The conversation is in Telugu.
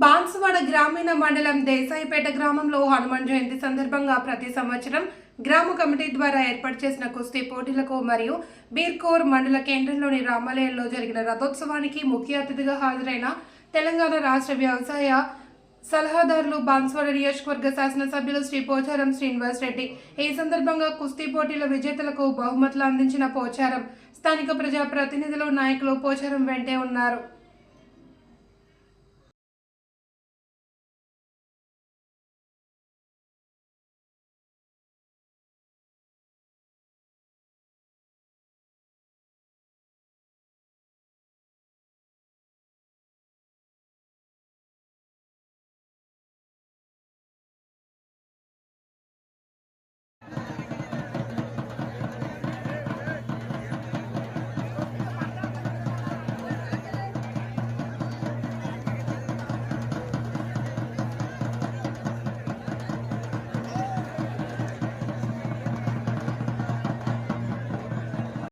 బాన్సువాడ గ్రామీణ మండలం దేశాయిపేట గ్రామంలో హనుమాన్ జయంతి సందర్భంగా ప్రతి సంవత్సరం గ్రామ కమిటీ ద్వారా ఏర్పాటు చేసిన కుస్తీ పోటీలకు మరియు బీర్కోర్ మండల కేంద్రంలోని రామాలయంలో జరిగిన రథోత్సవానికి ముఖ్య అతిథిగా హాజరైన తెలంగాణ రాష్ట్ర వ్యవసాయ సలహాదారులు బాన్స్వాడ నియోజకవర్గ శాసనసభ్యులు శ్రీ పోచారం శ్రీనివాస్ రెడ్డి. ఈ సందర్భంగా కుస్తీ పోటీల విజేతలకు బహుమతులు అందించిన పోచారం స్థానిక ప్రజా ప్రతినిధులు నాయకులు పోచారం వెంటే ఉన్నారు.